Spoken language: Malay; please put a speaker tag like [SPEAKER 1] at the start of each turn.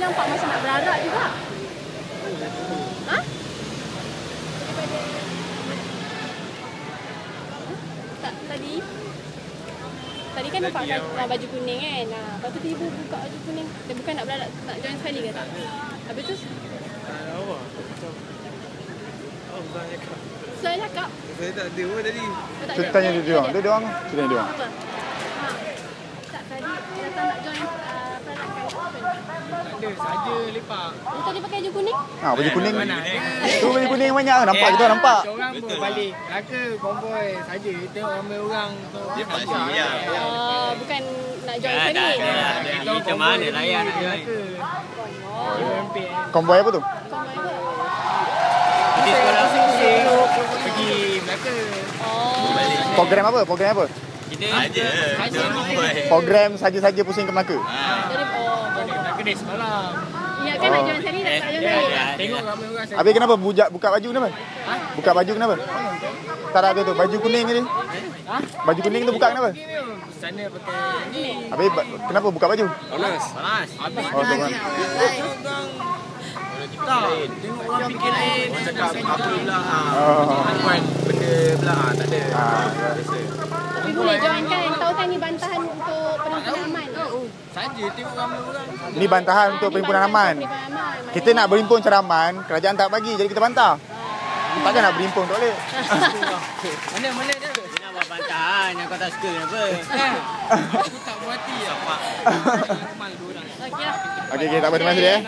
[SPEAKER 1] nampak macam nak berarak juga. Ha? Tak, tadi Tadi kan nampak kan, uh, baju kuning kan. Nah, lepas tu tiba buka baju kuning. Dia bukan nak berarak, nak join sekali ke tak? Habis tu
[SPEAKER 2] Tak tahu apa. Macam... Oh, bukan cakap.
[SPEAKER 1] saya cakap,
[SPEAKER 2] Saya tak ada pun tadi.
[SPEAKER 1] ada.
[SPEAKER 3] tanya dia dia orang. Dia dia orang. Tu tanya dia orang.
[SPEAKER 1] Apa? Ha. Tak, tadi datang nak join uh, perarakan.
[SPEAKER 2] Tak ada, saja lepak.
[SPEAKER 1] Dia tadi pakai baju kuning?
[SPEAKER 3] Ha, baju kuning.
[SPEAKER 2] Mana ada?
[SPEAKER 3] Tu baju kuning banyak. Nampak kita orang nampak.
[SPEAKER 2] Orang pun balik. Laka konvoy saja. Tengok ramai orang tu. Dia
[SPEAKER 4] pasti, ya.
[SPEAKER 1] Uh, bukan nak join
[SPEAKER 4] dah, dah. Ada macam mana layan nak join?
[SPEAKER 3] Konvoi apa tu?
[SPEAKER 1] Konvoi apa?
[SPEAKER 4] Jadi sekolah
[SPEAKER 2] Pusing. Pergi Melaka.
[SPEAKER 1] Oh.
[SPEAKER 3] Program apa? Program apa?
[SPEAKER 4] kita saja. Kita konvoi.
[SPEAKER 3] Program saja-saja pusing ke Melaka.
[SPEAKER 4] Ha.
[SPEAKER 1] Oh.
[SPEAKER 2] Kedai semalam.
[SPEAKER 1] Ingat kan nak join sekali, nak
[SPEAKER 4] Eh,
[SPEAKER 1] tak
[SPEAKER 4] ya,
[SPEAKER 1] sekali.
[SPEAKER 4] ya.
[SPEAKER 2] Tengok ramai orang saja.
[SPEAKER 3] Habis kenapa buka, buka baju kenapa? Buka baju kenapa? Tak ada tu. Baju kuning ni.
[SPEAKER 2] Ha?
[SPEAKER 3] Baju kuning tu buka kenapa?
[SPEAKER 2] Sana pakai ni.
[SPEAKER 3] Habis kenapa buka baju?
[SPEAKER 4] Panas. Panas.
[SPEAKER 2] Habis
[SPEAKER 3] Oh, kan.
[SPEAKER 2] tak. Tengok orang fikir lain.
[SPEAKER 4] Orang cakap apa pula ha.
[SPEAKER 3] Oh.
[SPEAKER 4] Benda pula ha. Tak ada.
[SPEAKER 3] Ha.
[SPEAKER 4] Biasa.
[SPEAKER 1] Tapi boleh join kan? Tahu kan ni bantahan untuk perhimpunan aman.
[SPEAKER 2] Saja tengok ramai orang.
[SPEAKER 3] Ni bantahan untuk
[SPEAKER 1] perhimpunan aman.
[SPEAKER 3] Kita nak berimpun secara aman, kerajaan tak bagi jadi kita bantah. Takkan nak berimpun tak boleh.
[SPEAKER 2] Mana mana dia?
[SPEAKER 4] Dia nak buat bantahan yang kau tak suka kenapa?
[SPEAKER 2] Aku tak berhati. Apa? Mal dua orang.
[SPEAKER 1] Okey lah.
[SPEAKER 3] Okey, okey, tak apa, terima kasih dia. eh.